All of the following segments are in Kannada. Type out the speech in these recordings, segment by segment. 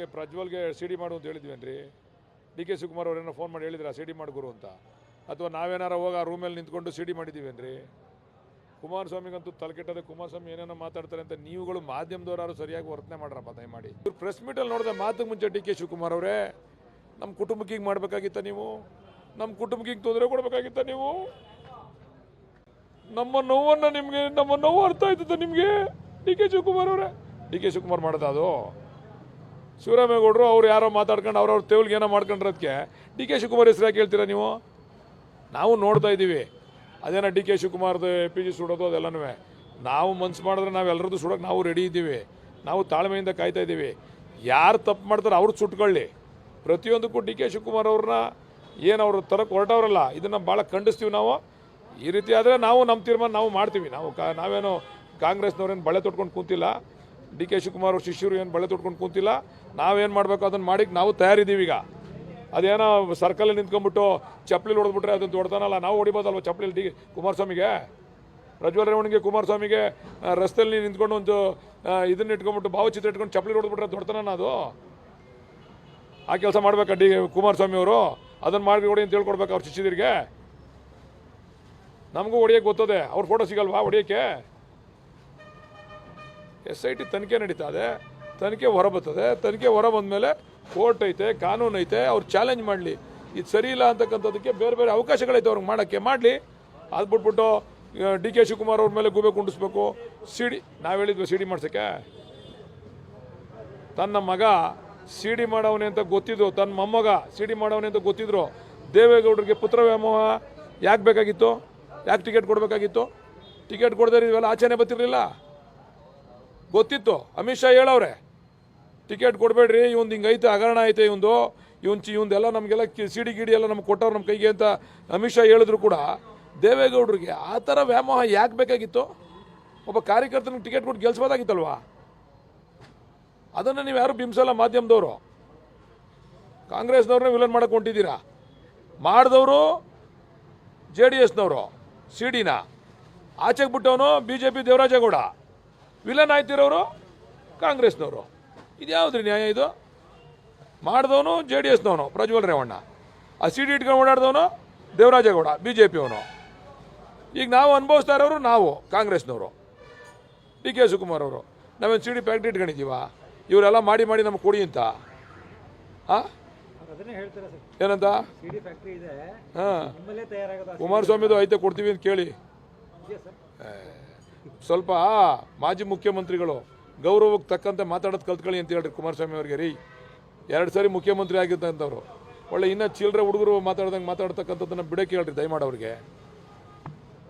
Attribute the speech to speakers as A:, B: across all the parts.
A: ಅವನಿಗೆ ಪ್ರಜ್ವಲ್ಗೆ ಸಿ ಡಿ ಮಾಡು ಅಂತ ಹೇಳಿದ್ವೇನ್ರಿ ಡಿ ಕೆ ಶಿವಕುಮಾರ್ ಅವರೇನೋ ಫೋನ್ ಮಾಡಿ ಹೇಳಿದ್ರೆ, ಸಿ ಡಿ ಗುರು ಅಂತ. ಅಥವಾ ನಾವೇನಾರು ಹೋಗಿ ಆ ರೂಮಲ್ಲಿ ನಿಂತ್ಕೊಂಡು ಸಿ ಡಿ ಮಾಡಿದ್ದೀವೇನ್ರಿ ಕುಮಾರಸ್ವಾಮಿಗಂತೂ ತಲೆಕೆಟ್ಟದೆ ಕುಮಾರಸ್ವಾಮಿ ಏನೇನೋ ಮಾತಾಡ್ತಾರೆ ಅಂತ ನೀವುಗಳು ಮಾಧ್ಯಮದವರಾರು ಸರಿಯಾಗಿ ವರ್ತನೆ ಮಾಡ್ರಪ್ಪ ದಯಮಾಡಿ. ಇವ್ರು ಪ್ರೆಸ್ ಮೀಟಲ್ಲಿ ನೋಡಿದೆ ಮಾತು ಮುಂಚೆ ಡಿ ಕೆ ಶಿವಕುಮಾರ್ ಅವರೇ ನಮ್ಮ ಕುಟುಂಬಕ್ಕೆ ಹೀಗೆ ಮಾಡಬೇಕಾಗಿತ್ತ ನೀವು? ನಮ್ಮ ಕುಟುಂಬಕ್ಕೆ ತೊಂದರೆ ಕೊಡಬೇಕಾಗಿತ್ತ ನೀವು? ನಮ್ಮ ನೋವನ್ನು ನಿಮಗೆ, ನಮ್ಮ ನೋವು ಅರ್ಥ ಆಯ್ತದ ನಿಮಗೆ, ಡಿ ಕೆ ಶಿವಕುಮಾರ್ ಅವರೇ. ಡಿ ಕೆ ಶಿವಕುಮಾರ್ ಮಾಡೋದು ಅದು? ಶಿವರಾಮೇಗೌಡರು ಅವ್ರು ಯಾರೋ ಮಾತಾಡ್ಕೊಂಡು ಅವ್ರವ್ರ ತೇವಲ್ಗೆ ಏನೋ ಮಾಡ್ಕೊಂಡಿರೋದಕ್ಕೆ ಡಿ ಕೆ ಶಿವಕುಮಾರ್ ಹೆಸರು ಯಾಕೆ ಹೇಳ್ತೀರಾ ನೀವು? ನಾವು ನೋಡ್ತಾ ಇದ್ದೀವಿ. ಅದೇನ ಡಿ ಕೆ ಶಿವಕುಮಾರ್ದು ಎ ಪಿ ಜಿ ಸುಡೋದು ಅದೆಲ್ಲನೂ. ನಾವು ಮನ್ಸು ಮಾಡಿದ್ರೆ ನಾವೆಲ್ಲರದ್ದು ಸುಡೋಕೆ ನಾವು ರೆಡಿ ಇದ್ದೀವಿ. ನಾವು ತಾಳ್ಮೆಯಿಂದ ಕಾಯ್ತಾ ಇದ್ದೀವಿ. ಯಾರು ತಪ್ಪು ಮಾಡ್ತಾರೆ ಅವ್ರು ಸುಟ್ಕೊಳ್ಳಿ. ಪ್ರತಿಯೊಂದಕ್ಕೂ ಡಿ ಕೆ ಶಿವಕುಮಾರ್ ಅವ್ರನ್ನ ಏನು ಅವರು ತರಕ್ಕೆ ಹೊರಟವ್ರಲ್ಲ, ಇದನ್ನು ಭಾಳ ಖಂಡಿಸ್ತೀವಿ ನಾವು. ಈ ರೀತಿ ಆದರೆ ನಾವು ನಮ್ಮ ತೀರ್ಮಾನ ನಾವು ಮಾಡ್ತೀವಿ. ನಾವು ಕಾ ನಾವೇನು ಕಾಂಗ್ರೆಸ್ನವ್ರೇನು ಬಳೆ ತೊಟ್ಕೊಂಡು ಕೂತಿಲ್ಲ. ಡಿ ಕೆ ಶಿವಕುಮಾರ್ ಅವ್ರ ಶಿಷ್ಯರು ಏನು ಬಳೆ ತೊಟ್ಕೊಂಡು ಕೂತಿಲ್ಲ, ನಾವೇನು ಮಾಡಬೇಕು ಅದನ್ನು ಮಾಡಿ ನಾವು ತಯಾರಿದ್ದೀವಿ ಈಗ. ಅದೇನೋ ಸರ್ಕಲ್ ನಿಂತ್ಕೊಂಡ್ಬಿಟ್ಟು ಚಪ್ಪಲಿ ಹೊಡೆದ್ಬಿಟ್ರೆ ಅದನ್ನು ದೊಡ್ಡದನಲ್ಲ ನಾವು ಹೊಡಿಬೋದಲ್ವ ಚಪ್ಪಲಿ ಡಿ ಕುಮಾರಸ್ವಾಮಿಗೆ? ಪ್ರಜ್ವಲ್ ರೇವಣಿಗೆ ಕುಮಾರಸ್ವಾಮಿಗೆ ರಸ್ತೆಯಲ್ಲಿ ನಿಂತ್ಕೊಂಡು ಒಂದು ಇದನ್ನ ಇಟ್ಕೊಂಡ್ಬಿಟ್ಟು ಭಾವಚಿತ್ರ ಇಟ್ಕೊಂಡು ಚಪ್ಪಲಿ ಹೊಡೆದ್ಬಿಟ್ರೆ ದೊಡ್ಡತನ ಅದು ಆ ಕೆಲಸ ಮಾಡ್ಬೇಕಾ ಡಿ ಕುಮಾರಸ್ವಾಮಿ ಅವರು? ಅದನ್ನು ಮಾಡಿ ಹೊಡಿ ಅಂತ ಹೇಳ್ಕೊಡ್ಬೇಕು ಅವ್ರ ಶಿಷ್ಯರಿಗೆ. ನಮಗೂ ಹೊಡಿಯೋಕ್ಕೆ ಗೊತ್ತದೆ, ಅವ್ರ ಫೋಟೋ ಸಿಗಲ್ವಾ ಹೊಡಿಯೋಕ್ಕೆ? ಎಸ್ ಐ ಟಿ ತನಿಖೆ ನಡೀತಾ ಇದೆ. ತನಿಖೆ ಹೊರ ಬರ್ತದೆ. ತನಿಖೆ ಹೊರ ಬಂದಮೇಲೆ ಕೋರ್ಟ್ ಐತೆ, ಕಾನೂನು ಐತೆ, ಅವ್ರು ಚಾಲೆಂಜ್ ಮಾಡಲಿ. ಇದು ಸರಿ ಇಲ್ಲ ಅಂತಕ್ಕಂಥದ್ದಕ್ಕೆ ಬೇರೆ ಬೇರೆ ಅವಕಾಶಗಳೈತೆ ಅವ್ರಿಗೆ ಮಾಡೋಕ್ಕೆ. ಮಾಡಲಿ. ಅದು ಬಿಟ್ಬಿಟ್ಟು ಡಿ ಕೆ ಶಿವಕುಮಾರ್ ಅವ್ರ ಮೇಲೆ ಗೂಬೆ ಕುಂಡಿಸ್ಬೇಕು. ಸಿ ಡಿ ನಾವು ಹೇಳಿದ್ವಿ ಸಿ ಡಿ ಮಾಡ್ಸೋಕ್ಕೆ. ತನ್ನ ಮಗ ಸಿ ಡಿ ಮಾಡವನೆ ಅಂತ ಗೊತ್ತಿದ್ರು. ತನ್ನ ಮೊಮ್ಮಗ ಸಿ ಡಿ ಮಾಡವನೆ ಅಂತ ಗೊತ್ತಿದ್ರು. ದೇವೇಗೌಡರಿಗೆ ಪುತ್ರ ವ್ಯಾಮೋಹ ಯಾಕೆ ಬೇಕಾಗಿತ್ತು? ಯಾಕೆ ಟಿಕೆಟ್ ಕೊಡಬೇಕಾಗಿತ್ತು? ಟಿಕೆಟ್ ಕೊಡದೇ ಇವೆಲ್ಲ ಆಚೆನೆ ಬರ್ತಿರ್ಲಿಲ್ಲ. ಗೊತ್ತಿತ್ತು. ಅಮಿತ್ ಶಾ ಹೇಳವ್ರೆ, ಟಿಕೆಟ್ ಕೊಡಬೇಡ್ರಿ ಇವಂದು ಹಿಂಗೈತೆ ಹಗರಣ ಐತೆ ಇವಂದು ಇವನ್ ಚಿ ಇವಂದೆಲ್ಲ ನಮಗೆಲ್ಲ ಸಿಡಿ ಗಿಡಿ ಎಲ್ಲ ನಮ್ಗೆ ಕೊಟ್ಟವ್ರು ನಮ್ಮ ಕೈಗೆ ಅಂತ ಅಮಿತ್ ಶಾ ಹೇಳಿದ್ರು ಕೂಡ. ದೇವೇಗೌಡರಿಗೆ ಆ ಥರ ವ್ಯಾಮೋಹ ಯಾಕೆ ಬೇಕಾಗಿತ್ತು? ಒಬ್ಬ ಕಾರ್ಯಕರ್ತನಿಗೆ ಟಿಕೆಟ್ ಕೊಟ್ಟು ಗೆಲ್ಸ್ಬೋದಾಗಿತ್ತಲ್ವಾ? ಅದನ್ನು ನೀವು ಯಾರು ಬಿಂಬಿಸಲ್ಲ ಮಾಧ್ಯಮದವರು? ಕಾಂಗ್ರೆಸ್ನವ್ರನ್ನ ವಿಲನ್ ಮಾಡಕ್ಕೆ ಹೊಂಟಿದ್ದೀರಾ? ಮಾಡಿದವರು ಜೆ ಡಿ ಎಸ್ನವರು, ಸಿ ಡಿನ ಆಚೆಗೆ ಬಿಟ್ಟವನು B J P Devarajegowda. Villain ಆಯ್ತಿರೋರು? ಕಾಂಗ್ರೆಸ್ನವರು. ಇದು ಯಾವುದ್ರಿ ನ್ಯಾಯ ಇದು? ಮಾಡಿದವನು ಜೆ ಡಿ ಎಸ್ನವನು ಪ್ರಜ್ವಲ್ ರೇವಣ್ಣ. ಆ ಸಿ ಡಿ ಇಟ್ಕೊಂಡು ಓಡಾಡಿದವನು ದೇವರಾಜೇಗೌಡ ಬಿ ಜೆ ಪಿಯವನು. ಈಗ ನಾವು ಅನುಭವಿಸ್ತಾ ಇರೋರು ನಾವು ಕಾಂಗ್ರೆಸ್ನವರು. ಡಿ ಕೆ ಶಿವಕುಮಾರ್ ಅವರು. ನಾವೇನು ಸಿ ಡಿ ಫ್ಯಾಕ್ಟ್ರಿ ಇಟ್ಕೊಂಡಿದ್ದೀವ? ಇವರೆಲ್ಲ ಮಾಡಿ ಮಾಡಿ ನಮ್ಗೆ ಕೊಡಿ ಅಂತ. ಹಾಂ ಏನಂತ? ಹಾಂ. ಕುಮಾರಸ್ವಾಮಿದು ಐತೆ ಕೊಡ್ತೀವಿ ಅಂತ ಕೇಳಿ. ಸ್ವಲ್ಪ ಮಾಜಿ ಮುಖ್ಯಮಂತ್ರಿಗಳು ಗೌರವಕ್ಕೆ ತಕ್ಕಂತೆ ಮಾತಾಡೋದು ಕಲ್ತ್ಕೊಳ್ಳಿ ಅಂತ ಹೇಳ್ರಿ ಕುಮಾರಸ್ವಾಮಿ ಅವ್ರಿಗೆ, ರೀ. ಎರಡು ಸಾರಿ ಮುಖ್ಯಮಂತ್ರಿ ಆಗಿದ್ದಂಥವ್ರು. ಒಳ್ಳೆ ಇನ್ನೂ ಚಿಲ್ಲರೆ ಹುಡುಗರು ಮಾತಾಡ್ದಂಗೆ ಮಾತಾಡ್ತಕ್ಕಂಥದ್ದನ್ನು ಬಿಡಕ್ಕೆ ಹೇಳ್ರಿ ದಯಮಾಡಿ ಅವ್ರಿಗೆ.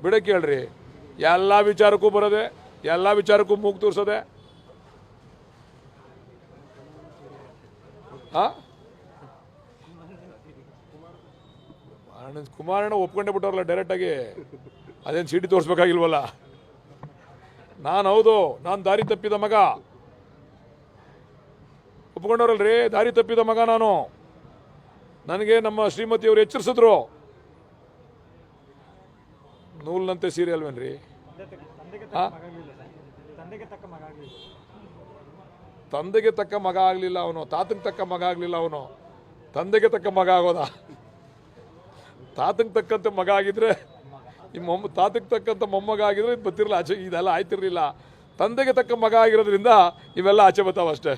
A: ಬಿಡಕ್ಕೆ ಹೇಳ್ರಿ ಎಲ್ಲ ವಿಚಾರಕ್ಕೂ ಬರೋದೆ, ಎಲ್ಲ ವಿಚಾರಕ್ಕೂ ಮೂಗು ತೋರಿಸೋದೆ. ಕುಮಾರಣ್ಣ ಒಪ್ಕೊಂಡೇ ಬಿಟ್ಟವ್ರಲ್ಲ ಡೈರೆಕ್ಟಾಗಿ ಅದೇನು ಚೀಟಿ ತೋರಿಸ್ಬೇಕಾಗಿಲ್ವಲ್ಲ? ನಾನು ಹೌದು ನಾನು ದಾರಿ ತಪ್ಪಿದ ಮಗ. ಒಪ್ಕೊಂಡವ್ರಲ್ರಿ, ದಾರಿ ತಪ್ಪಿದ ಮಗ ನಾನು. ನನಗೆ ನಮ್ಮ ಶ್ರೀಮತಿಯವರು ಎಚ್ಚರಿಸಿದ್ರು. ನೂಲ್ನಂತೆ ಸೀರೆ ಅಲ್ವೇನ್ರಿ?
B: ತಂದೆಗೆ ತಕ್ಕ ಮಗ ಆಗಲಿಲ್ಲ
A: ಅವನು, ತಾತಂಗೆ ತಕ್ಕ ಮಗ ಆಗಲಿಲ್ಲ ಅವನು. ತಂದೆಗೆ ತಕ್ಕ ಮಗ ಆಗೋದ? ತಾತಂಗೆ ತಕ್ಕಂತೆ ಮಗ ಆಗಿದ್ರೆ ಈ ಮೊಮ್ಮ ತಾತಕ್ಕೆ ತಕ್ಕಂಥ ಮೊಮ್ಮಗ ಆಗಿದ್ರೆ ಇದು ಬತ್ತಿರಲಿಲ್ಲ ಆಚೆ ಇದೆಲ್ಲ ಆಯ್ತಿರ್ಲಿಲ್ಲ. ತಂದೆಗೆ ತಕ್ಕ ಮಗ ಆಗಿರೋದ್ರಿಂದ ಇವೆಲ್ಲ ಆಚೆ ಬರ್ತಾವ ಅಷ್ಟೇ